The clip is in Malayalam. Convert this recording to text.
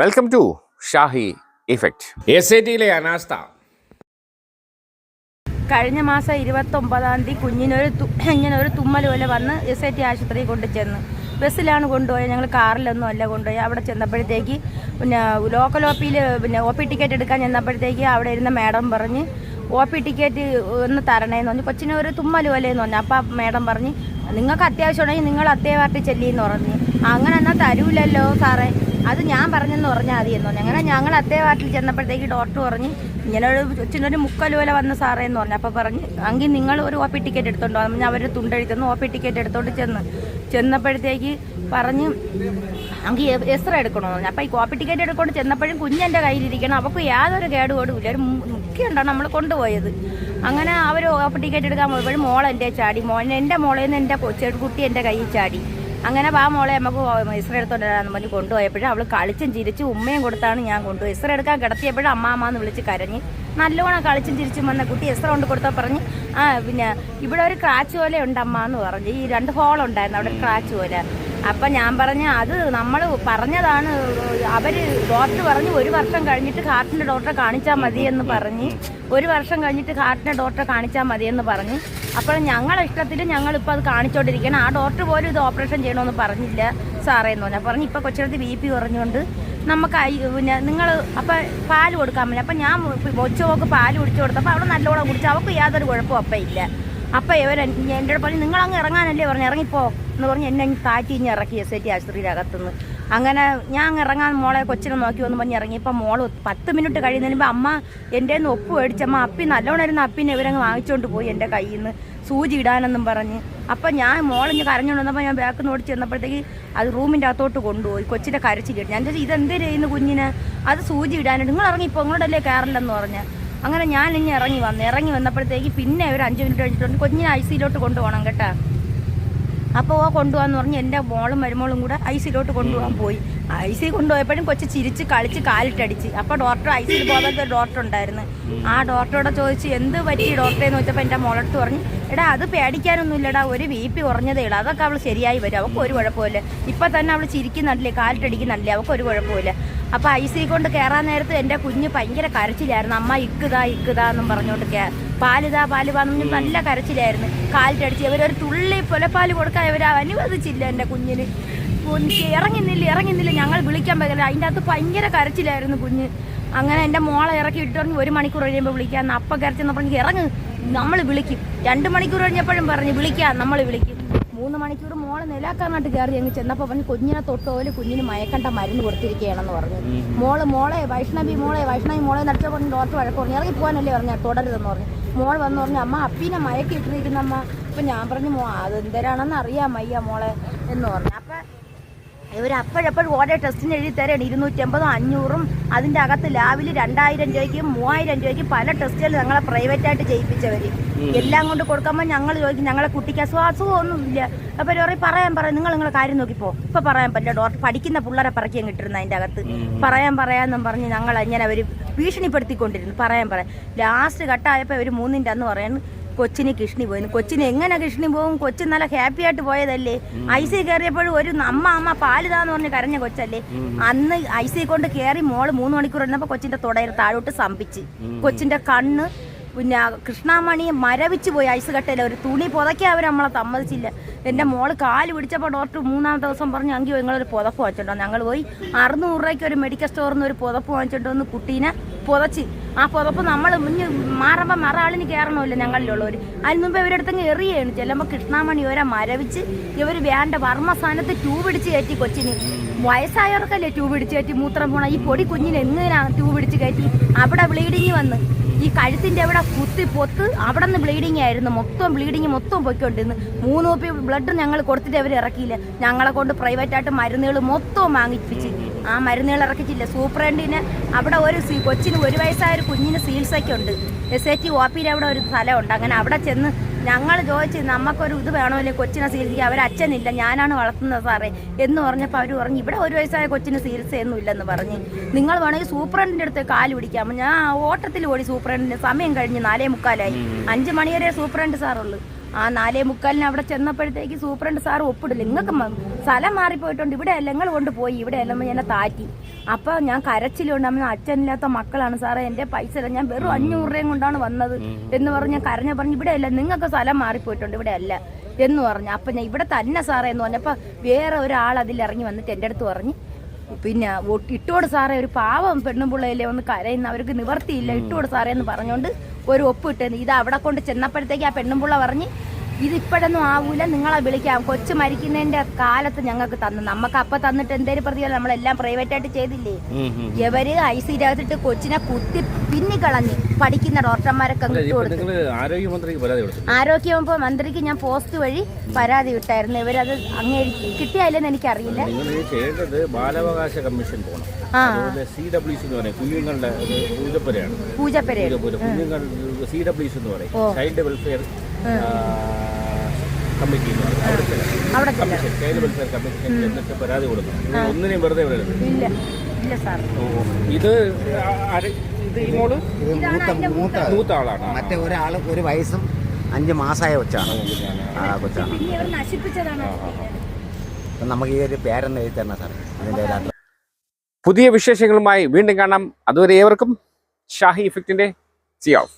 Welcome to Shahi effect S I ടിയിലെ അനാസ്ഥ. കഴിഞ്ഞ മാസം ഇരുപത്തൊമ്പതാം തീയതി കുഞ്ഞിനൊരു ഇങ്ങനെ ഒരു തുമ്മൽ പോലെ വന്ന് എസ് ഐ ടി ആശുപത്രിയിൽ കൊണ്ട് ചെന്ന് ബസ്സിലാണ് കൊണ്ടുപോയത് ഞങ്ങൾ കാറിലൊന്നും അല്ല കൊണ്ടുപോയി. അവിടെ ചെന്നപ്പോഴത്തേക്ക് പിന്നെ ലോക്കൽ ഒ പിയിൽ പിന്നെ ഒ പി ടിക്കറ്റ് എടുക്കാൻ ചെന്നപ്പോഴത്തേക്ക് അവിടെ ഇരുന്ന മാഡം പറഞ്ഞ് ഒ പി ടിക്കറ്റ് ഒന്ന് തരണേന്ന് പറഞ്ഞു. കൊച്ചിന് ഒരു തുമ്മൽ പോലെയെന്ന് പറഞ്ഞു. അപ്പം മാഡം പറഞ്ഞ് നിങ്ങൾക്ക് അത്യാവശ്യം ഉണ്ടെങ്കിൽ നിങ്ങൾ അത്തേ പാർട്ടി ചെല്ലിയെന്ന് പറഞ്ഞു. അങ്ങനെ എന്നാൽ തരൂലല്ലോ സാറേ. അത് ഞാൻ പറഞ്ഞെന്ന് പറഞ്ഞാൽ മതി എന്ന്. ഞങ്ങൾ ഞങ്ങൾ അത്തേവാർട്ടിൽ ചെന്നപ്പോഴത്തേക്ക് ഡോക്ടർ പറഞ്ഞ് ഇങ്ങനെ ഒരു പോലെ വന്ന സാറേ എന്ന് പറഞ്ഞു. അപ്പോൾ പറഞ്ഞ് അങ്കിൽ നിങ്ങൾ ഒരു ഒ പി ടിക്കറ്റ് എടുത്തോണ്ടോ പറഞ്ഞു അവർ തുണ്ടെഴുതി തന്നു ഒ പി ടിക്കറ്റ് എടുത്തോണ്ട് ചെന്ന്. ചെന്നപ്പോഴത്തേക്ക് പറഞ്ഞ് എങ്കിൽ എസ്ര എടുക്കണമെന്ന് പറഞ്ഞു. അപ്പോൾ ഈ കോപ്പി ടിക്കറ്റ് എടുക്കൊണ്ട് ചെന്നപ്പോഴും കുഞ്ഞെന്റെ കയ്യിലിരിക്കണം അവൾക്ക് യാതൊരു കേടുപാടും ഇല്ല ഒരു മുഖ്യമുണ്ടാണ് നമ്മൾ കൊണ്ടുപോയത്. അങ്ങനെ അവർ കോപ്പി ടിക്കറ്റ് എടുക്കാൻ പോയപ്പോഴും മോൾ എന്റെ ചാടി? മോൻ എന്റെ മോളിൽ നിന്ന് എന്റെ കൊച്ചു കുട്ടി എന്റെ കയ്യിൽ ചാടി. അങ്ങനെ ആ മോളെ നമുക്ക് ഇസ്ര എടുത്തോണ്ടാന്ന് പറഞ്ഞ് കൊണ്ടുപോയപ്പോഴും അവൾ കളിച്ചും ചിരിച്ചും ഉമ്മയും കൊടുത്താണ് ഞാൻ കൊണ്ടുപോയി ഇസ്ര എടുക്കാൻ കിടത്തിയപ്പോഴും അമ്മ അമ്മ എന്ന് വിളിച്ച് കരഞ്ഞ് നല്ലോണം കളിച്ചും ചിരിച്ചും വന്ന കുട്ടി എസ്ര കൊണ്ട് കൊടുത്താൽ പറഞ്ഞ് ആ പിന്നെ ഇവിടെ ഒരു ക്രാച്ച് പോലെ ഉണ്ട് അമ്മ എന്ന് പറഞ്ഞു. ഈ രണ്ട് ഹോൾ ഉണ്ടായിരുന്നു അവിടെ ക്രാച്ച് പോലെ. അപ്പം ഞാൻ പറഞ്ഞ അത് നമ്മൾ പറഞ്ഞതാണ് അവർ ഡോക്ടർ പറഞ്ഞു ഒരു വർഷം കഴിഞ്ഞിട്ട് ഹാർട്ടിന്റെ ഡോക്ടറെ കാണിച്ചാൽ മതി എന്ന് പറഞ്ഞ് ഒരു വർഷം കഴിഞ്ഞിട്ട് ഹാർട്ടിന്റെ ഡോക്ടറെ കാണിച്ചാൽ മതി എന്ന് പറഞ്ഞു അപ്പോൾ ഞങ്ങളെ ഇഷ്ടത്തിൽ ഞങ്ങളിപ്പോൾ അത് കാണിച്ചോണ്ടിരിക്കണം ആ ഡോക്ടർ പോലും ഇത് ഓപ്പറേഷൻ ചെയ്യണമെന്ന് പറഞ്ഞില്ല സാറേ എന്ന് പറഞ്ഞു. പറഞ്ഞു ഇപ്പോൾ കൊച്ചിടത്ത് ബി പി കുറഞ്ഞുകൊണ്ട് നമുക്ക് പിന്നെ നിങ്ങൾ അപ്പം പാൽ കൊടുക്കാൻ പറ്റില്ല അപ്പം ഞാൻ കൊച്ചുമോക്ക് പാൽ കുടിച്ചു കൊടുത്തപ്പോൾ അവിടെ നല്ലോണം കുടിച്ചു അവൾക്ക് യാതൊരു കുഴപ്പവും അപ്പം ഇല്ല. അപ്പം ഇവർ എന്റെ പറഞ്ഞു നിങ്ങൾ അങ്ങ് ഇറങ്ങാനല്ലേ പറഞ്ഞു ഇറങ്ങിപ്പോ. എന്ന് പറഞ്ഞ് എന്നെ താറ്റി ഇഞ്ഞ് ഇറക്കി എസ് ഐ ടി ആശുപത്രിയുടെ അകത്തുനിന്ന് അങ്ങനെ ഞാൻ അങ്ങ് ഇറങ്ങാൻ മോളെ കൊച്ചിനെ നോക്കി വന്ന് പറഞ്ഞ് ഇറങ്ങിയപ്പോൾ മോൾ പത്ത് മിനിറ്റ് കഴിയുന്നതിന് അമ്മ എന്റെ നിന്ന് ഒപ്പ് മേടിച്ചമ്മ അപ്പി നല്ലോണം ഇരുന്ന അപ്പിനെ ഇവരങ്ങ് വാങ്ങിച്ചുകൊണ്ട് പോയി എന്റെ കയ്യിൽ നിന്ന് സൂചി ഇടാനെന്നും പറഞ്ഞ്. അപ്പം ഞാൻ മോളിഞ്ഞ് കരഞ്ഞുകൊണ്ട് വന്നപ്പോൾ ഞാൻ ബാക്ക് നോടി ചെന്നപ്പോഴത്തേക്ക് അത് റൂമിന്റെ അകത്തോട്ട് കൊണ്ടുപോയി കൊച്ചിന്റെ കരച്ചിലിട്ട് ഞാൻ ഇതെന്ത് ചെയ്യുന്നു കുഞ്ഞിന്? അത് സൂചി ഇടാനായിട്ട് നിങ്ങൾ ഇറങ്ങിപ്പോൾ നിങ്ങളോടല്ലേ കയറില്ലെന്ന് പറഞ്ഞ്. അങ്ങനെ ഞാൻ ഇനി ഇറങ്ങി വന്നു ഇറങ്ങി വന്നപ്പോഴത്തേക്ക് പിന്നെ ഒരു അഞ്ച് മിനിറ്റ് കഴിഞ്ഞിട്ടുണ്ട്. കുഞ്ഞിനെ ഐ സിയിലോട്ട് കൊണ്ടുപോകണം കേട്ടാ. അപ്പോൾ ഓ കൊണ്ടുപോകാന്ന് പറഞ്ഞ് എന്റെ മോളും മരുമോളും കൂടെ ഐ സിയിലോട്ട് കൊണ്ടുപോകാൻ പോയി. ഐ സി കൊണ്ടുപോയപ്പോഴും കൊച്ചു ചിരിച്ച് കളിച്ച് കാലിട്ടടിച്ച്. അപ്പോൾ ഡോക്ടർ ഐ സിയിൽ പോകാത്ത ഒരു ഡോക്ടർ ഉണ്ടായിരുന്നു. ആ ഡോക്ടറോട് ചോദിച്ച് എന്ത് പറ്റി ഡോക്ടറെ? എന്ന് വെച്ചപ്പോൾ എന്റെ മോളടുത്ത് പറഞ്ഞു എടാ അത് പേടിക്കാനൊന്നും ഇല്ലടാ ഒരു വി പി കുറഞ്ഞതേ ഉള്ളൂ. അതൊക്കെ അവൾ ശരിയായി വരും. അവൾക്ക് ഒരു കുഴപ്പമില്ല ഇപ്പം തന്നെ അവൾ ചിരിക്കുന്നുണ്ടല്ലേ കാലിട്ടടിക്കുന്നുണ്ടല്ലേ അവൾക്ക് ഒരു കുഴപ്പമില്ല അപ്പോൾ ഐ സി കൊണ്ട് കയറാൻ നേരത്ത് എന്റെ കുഞ്ഞ് ഭയങ്കര കരച്ചിലായിരുന്നു. അമ്മ ഇക്കുതാ ഇക്കുതാ എന്നും പറഞ്ഞുകൊണ്ട് കേ പാലിതാ പാൽ പറഞ്ഞു നല്ല കരച്ചിലായിരുന്നു. കാലിട്ടടിച്ച് ഇവരൊരു തുള്ളി പുലപ്പാൽ കൊടുക്കാൻ ഇവർ അനുവദിച്ചില്ല എന്റെ കുഞ്ഞിന്. കുഞ്ഞ് ഇറങ്ങുന്നില്ല ഇറങ്ങുന്നില്ല. ഞങ്ങൾ വിളിക്കാൻ പറ്റില്ല. അതിന്റെ അകത്ത് ഭയങ്കര കരച്ചിലായിരുന്നു കുഞ്ഞ്. അങ്ങനെ എന്റെ മോളെ ഇറക്കി ഇട്ടു ഒരു മണിക്കൂർ കഴിയുമ്പോൾ വിളിക്കാൻ അപ്പം കരച്ചെന്ന് പറഞ്ഞ് ഇറങ്ങ്. നമ്മൾ വിളിക്കും. രണ്ട് മണിക്കൂർ കഴിഞ്ഞപ്പോഴും പറഞ്ഞ് വിളിക്കാം നമ്മൾ വിളിക്കും. മൂന്ന് മണിക്കൂർ മോളെ നിലാക്കാനായിട്ട് കയറി ഞങ്ങൾ ചെന്നപ്പോൾ അവൻ കുഞ്ഞിനെ തൊട്ടോൽ കുഞ്ഞിന് മയക്കണ്ട മരുന്ന് കൊടുത്തിരിക്കുകയാണെന്ന് പറഞ്ഞു. മോൾ മോളെ വൈഷ്ണവി മോളെ വൈഷ്ണവി മോളെ നടത്തിയ പറഞ്ഞു ഡോക്ടർ വഴക്ക് പറഞ്ഞു. ഇറങ്ങി പോകാനല്ലേ പറഞ്ഞു തുടരുതെന്ന് പറഞ്ഞു. മോൾ വന്ന് പറഞ്ഞു അമ്മ അപ്പീനെ മയക്കി ഇട്ടിരിക്കുന്ന അമ്മ അപ്പം ഞാൻ പറഞ്ഞു മോ അതെന്തരാണെന്ന് അറിയാം അയ്യ മോളെ എന്ന് പറഞ്ഞു. ഇവർ അപ്പോഴപ്പോഴും ഓരോ ടെസ്റ്റിന് എഴുതി തരാണ്. ഇരുന്നൂറ്റമ്പതും അഞ്ഞൂറും അതിന്റെ അകത്ത് ലാബിൽ രണ്ടായിരം രൂപയ്ക്കും മൂവായിരം രൂപയ്ക്കും പല ടെസ്റ്റുകൾ ഞങ്ങളെ പ്രൈവറ്റായിട്ട് ചെയ്യിപ്പിച്ചവർ എല്ലാം കൊണ്ട് കൊടുക്കുമ്പോൾ ഞങ്ങൾ ചോദിക്കും ഞങ്ങളെ കുട്ടിക്ക് അസുഖം അസുഖമൊന്നും ഇല്ല അപ്പോൾ പറയും പറയാൻ പറയാം. നിങ്ങൾ നിങ്ങളെ കാര്യം നോക്കിപ്പോ. ഇപ്പം പറയാൻ പറ്റില്ല ഡോക്ടർ പഠിക്കുന്ന പിള്ളേരെ പറക്കിയും കിട്ടിരുന്ന അതിന്റെ അകത്ത്. പറയാൻ പറയാമെന്നും പറഞ്ഞ് ഞങ്ങൾ ഇങ്ങനെ അവർ ഭീഷണിപ്പെടുത്തിക്കൊണ്ടിരുന്നു. പറയാൻ പറയാം. ലാസ്റ്റ് കട്ടായപ്പോൾ അവർ മൂന്നിന്റെ അന്ന് പറയുന്നു കൊച്ചിന് കിഷ്ണി പോയിരുന്നു കൊച്ചിന് എങ്ങനെ കിഷ്ണി പോകും കൊച്ചു നല്ല ഹാപ്പി ആയിട്ട് പോയതല്ലേ? ഐ സി കയറിയപ്പോഴും ഒരു അമ്മ അമ്മ പാലിതാന്ന് പറഞ്ഞ് കരഞ്ഞ കൊച്ചല്ലേ? അന്ന് ഐ സി കൊണ്ട് കയറി മോൾ മൂന്ന് മണിക്കൂർ ഇരുന്നപ്പോൾ കൊച്ചിന്റെ തുടയിൽ താഴോട്ട് സംഭിച്ച് കൊച്ചിന്റെ കണ്ണ് പിന്നെ കൃഷ്ണാമണി മരവിച്ച് പോയി ഐസ് കട്ടയില്ല ഒരു തുണി പുതയ്ക്കാൻ അവർ നമ്മളെ സമ്മതിച്ചില്ല. എന്റെ മോൾ കാൽ പിടിച്ചപ്പോൾ ഡോക്ടർ മൂന്നാം ദിവസം പറഞ്ഞു അങ്കി നിങ്ങളൊരു പുതപ്പ് വാങ്ങിച്ചിട്ടുണ്ടോ ഞങ്ങൾ പോയി അറുന്നൂറ് രൂപയ്ക്ക് ഒരു മെഡിക്കൽ സ്റ്റോറിൽ നിന്ന് ഒരു പുതപ്പ് വാങ്ങിച്ചിട്ടുണ്ടോ എന്ന് കുട്ടീനെ പുതച്ച്. ആ പുതപ്പ് നമ്മൾ മുന്നിൽ മാറുമ്പോൾ മറാളിന് കയറണമല്ലോ ഞങ്ങളിലുള്ളവർ അതിന് മുമ്പ് ഇവരെടുത്തങ്ങ് എറിയാണ് ചെല്ലുമ്പോൾ കൃഷ്ണാമണി ഇവരെ മരവിച്ച് ഇവർ വേണ്ട വർമ്മ സ്ഥാനത്ത് ട്യൂബ് പിടിച്ച് കയറ്റി കൊച്ചിന്. വയസ്സായവർക്കല്ലേ ട്യൂബ് പിടിച്ച് കയറ്റി മൂത്രം പോണ? ഈ പൊടി കുഞ്ഞിന് എങ്ങനെയാണ് ട്യൂബ് പിടിച്ച് കയറ്റി? അവിടെ ബ്ലീഡിങ് വന്ന്. ഈ കഴുത്തിന്റെ അവിടെ കുത്തി പൊത്ത് അവിടെ നിന്ന് ബ്ലീഡിങ് ആയിരുന്നു. മൊത്തം ബ്ലീഡിങ് മൊത്തം പൊയ്ക്കൊണ്ടിരുന്നു. മൂന്ന് കുപ്പി ബ്ലഡ് ഞങ്ങൾ കൊടുത്തിട്ട് അവർ ഇറക്കിയില്ല. ഞങ്ങളെ കൊണ്ട് പ്രൈവറ്റായിട്ട് മരുന്നുകൾ മൊത്തം വാങ്ങിപ്പിച്ച്. ആ മരുന്നുകൾ ഇറക്കിച്ചില്ല സൂപ്രണ്ടിന് അവിടെ ഒരു കൊച്ചിന് ഒരു വയസ്സായ ഒരു കുഞ്ഞിന് ചികിത്സയ്ക്കുണ്ട്. എസ് എ ടി ഒ പിയിൽ അവിടെ ഒരു സ്ഥലമുണ്ട്. അങ്ങനെ അവിടെ ചെന്ന് ഞങ്ങൾ ചോദിച്ച് നമുക്കൊരു ഇത് വേണമല്ലേ കൊച്ചിനെ ചികിത്സിക്കുക അവർ അച്ഛനില്ല. ഞാനാണ് വളർത്തുന്നത് സാറേ. എന്ന് പറഞ്ഞപ്പോൾ അവർ പറഞ്ഞു ഇവിടെ ഒരു വയസ്സായ കൊച്ചിന് ചികിത്സയൊന്നും ഇല്ലെന്ന് പറഞ്ഞ്. നിങ്ങൾ വേണമെങ്കിൽ സൂപ്രണ്ടിന്റെ അടുത്ത് കാൽ പിടിക്കാം. ഞാൻ ആ ഓട്ടത്തിൽ ഓടി സൂപ്രണ്ടിന് സമയം കഴിഞ്ഞ് നാലേ മുക്കാലായി. അഞ്ച് മണി വരെ സൂപ്രണ്ട് സാറുള്ളൂ. ആ നാലേ മുക്കാലിന് അവിടെ ചെന്നപ്പോഴത്തേക്ക് സൂപ്രണ്ട് സാർ ഒപ്പിടില്ല. നിങ്ങൾക്ക് സ്ഥലം മാറിപ്പോയിട്ടുണ്ട്. ഇവിടെയല്ല നിങ്ങൾ കൊണ്ടുപോയി ഇവിടെ ഞാൻ എന്നെ താറ്റി. അപ്പൊ ഞാൻ കരച്ചിലുണ്ട്. അമ്മ അച്ഛനില്ലാത്ത മക്കളാണ് സാറേ. എന്റെ പൈസ ഇല്ല. ഞാൻ വെറും അഞ്ഞൂറ് രൂപയും കൊണ്ടാണ് വന്നത് എന്ന് പറഞ്ഞ് കരഞ്ഞ പറഞ്ഞ് ഇവിടെ അല്ല നിങ്ങൾക്ക് സ്ഥലം മാറിപ്പോയിട്ടുണ്ട്. ഇവിടെ അല്ല എന്ന് പറഞ്ഞു. അപ്പൊ ഞാൻ ഇവിടെ തന്നെ സാറേ എന്ന് പറഞ്ഞപ്പോ വേറെ ഒരാൾ അതിൽ ഇറങ്ങി വന്നിട്ട് എന്റെ അടുത്ത് പറഞ്ഞു പിന്നെ ഇട്ടോട് സാറേ ഒരു പാവം പെണ്ണുപിള്ളയിലെ ഒന്ന് കരയുന്ന? അവർക്ക് നിവർത്തിയില്ല. ഇട്ടോട് സാറേ എന്ന് പറഞ്ഞുകൊണ്ട് ഒരു ഒപ്പ് ഇട്ടത് ഇത് അവിടെ കൊണ്ട് ചെന്നപ്പോഴത്തേക്ക് ആ പെണ്ണുപിള്ള പറഞ്ഞ് ഇത് ഇപ്പോഴൊന്നും ആവൂല. നിങ്ങളെ വിളിക്കാം. കൊച്ചു മരിക്കുന്നതിന്റെ കാലത്ത് ഞങ്ങൾക്ക് തന്നു. നമുക്ക് അപ്പൊ തന്നിട്ട് എന്തേലും പ്രതികരണം നമ്മളെല്ലാം പ്രൈവറ്റ് ആയിട്ട് ചെയ്തില്ലേ? ഇവർ ഐ സിയിലകത്തിട്ട് കൊച്ചിനെ കുത്തി പിന്നിക്കളഞ്ഞ് പഠിക്കുന്ന ഡോക്ടർമാരൊക്കെ ആരോഗ്യവകുപ്പ് മന്ത്രിക്ക് ഞാൻ പോസ്റ്റ് വഴി പരാതി വിട്ടായിരുന്നു. ഇവരത് അങ്ങേ കിട്ടിയായില്ലെന്ന് എനിക്കറിയില്ല. ചെയ്യേണ്ടത് ബാലാവകാശ കമ്മീഷൻ പോകണം. സി ഡബ്ല്യു സി എന്ന് പറയും. കുഞ്ഞുങ്ങളുടെ ഒരു പൂജപ്പുരയാണ്. പൂജപ്പരയിൽ പൂജപ്പുര. കുഞ്ഞുങ്ങൾ സി ഡബ്ല്യു സി എന്ന് പറയും. ചൈൽഡ് വെൽഫെയർ കമ്മിറ്റി എന്ന് പറയും അവിടെ അവിടെ ചെല്ലാം കമ്മീഷൻ ചൈൽഡ് വെൽഫെയർ കമ്മീഷൻ എന്നിട്ട് പരാതി കൊടുക്കണം. നിങ്ങൾ ഒന്നിനെയും വെറുതെ വിടരുത് ഇല്ല. ഇല്ല സാർ. ഇത് ആര്- ഇത് ഈ മോൾ? മൂത്ത മൂത്ത മൂത്ത ആളാണ്. മറ്റേ ഒരാൾ ഒരു വയസ്സും അഞ്ച് മാസമായ കൊച്ചാണ്. ആ കൊച്ചാണ്. പിന്നെ ഇവർ നശിപ്പിച്ചതാണ് അപ്പം നമുക്ക് ഈ ഒരു പേരെന്ന് എഴുതി തരണം സാർ ഇതിന്റെ ഒരു അഡ്രസ് പുതിയ വിശേഷങ്ങളുമായി വീണ്ടും കാണാം. അതുവരെ ഏവർക്കും ഷാഹി ഇഫക്റ്റിന്റെ സി ഓഫ്